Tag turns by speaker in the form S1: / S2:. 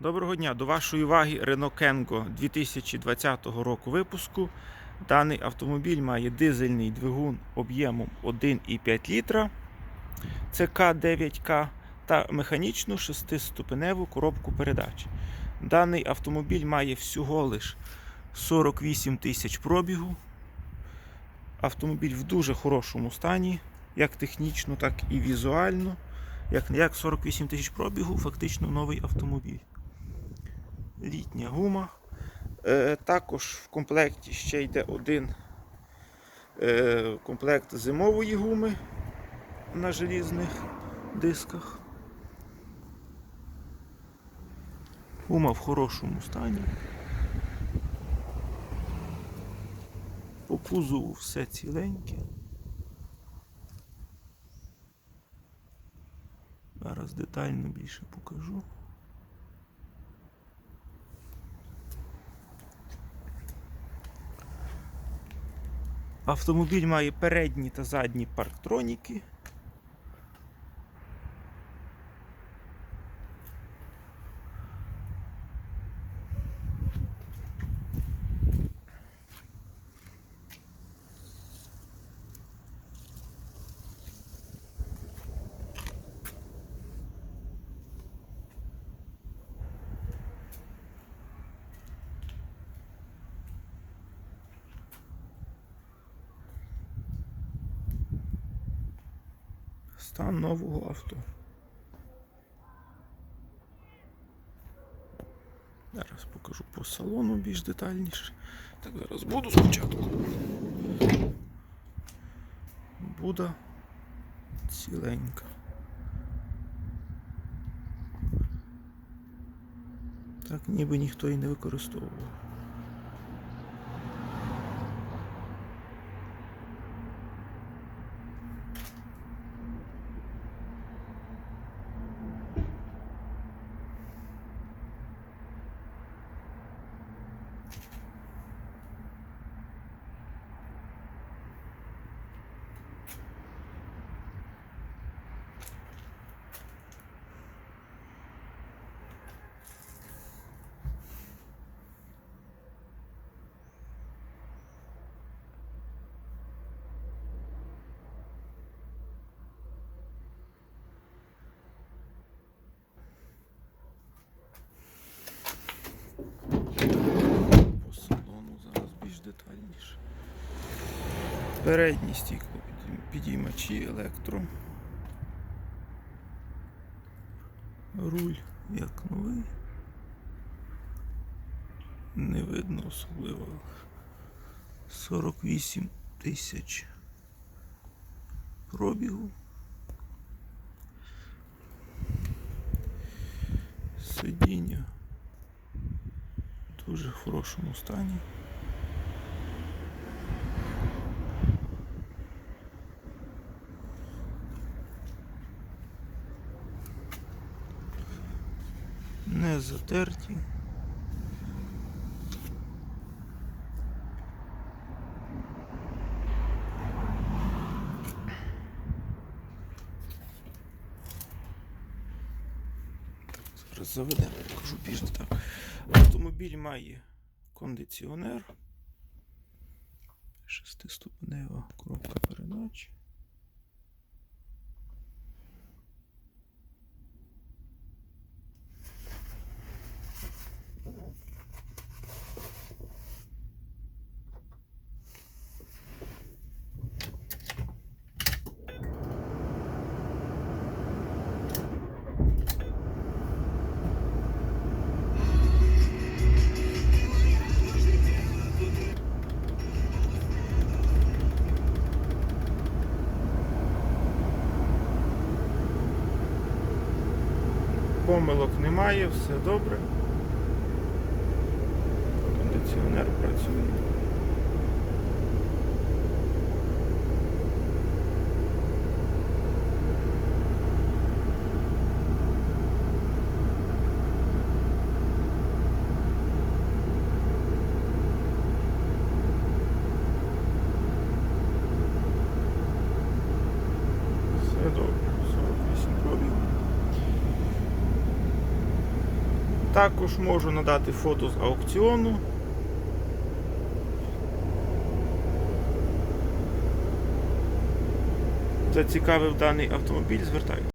S1: Доброго дня! До вашої уваги Renault Kengo 2020 року випуску. Даний автомобіль має дизельний двигун об'ємом 1,5 літра ЦК-9К та механічну 6-ступеневу коробку передач. Даний автомобіль має всього лиш 48 тисяч пробігу. Автомобіль в дуже хорошому стані, як технічно, так і візуально. Як, як 48 тисяч пробігу, фактично новий автомобіль. Літня гума. Е, також в комплекті ще йде один е, комплект зимової гуми на желізних дисках. Гума в хорошому стані. По кузову все ціленьке. Зараз детально більше покажу. Автомобіль має передні та задні парктроніки. Стан нового авто. Зараз покажу по салону більш детальніше. Так, зараз буду спочатку. Буда ціленька. Так ніби ніхто і не використовував. По салону зараз більш детальніше. Передні стікла підіймачі електро. Руль як новий. Не видно особливо. 48 тисяч пробігу. Сидіння в дуже хорошому стані. Не затерті. Зараз заведемо, покажу більш так. Автомобіль має кондиціонер. Шестиступенева коробка передач. Помилок немає, все добре. Кондиціонер працює. Все добре, 48 пробіг. Також можу надати фото з аукціону. Зацікавив даний автомобіль, звертайтеся.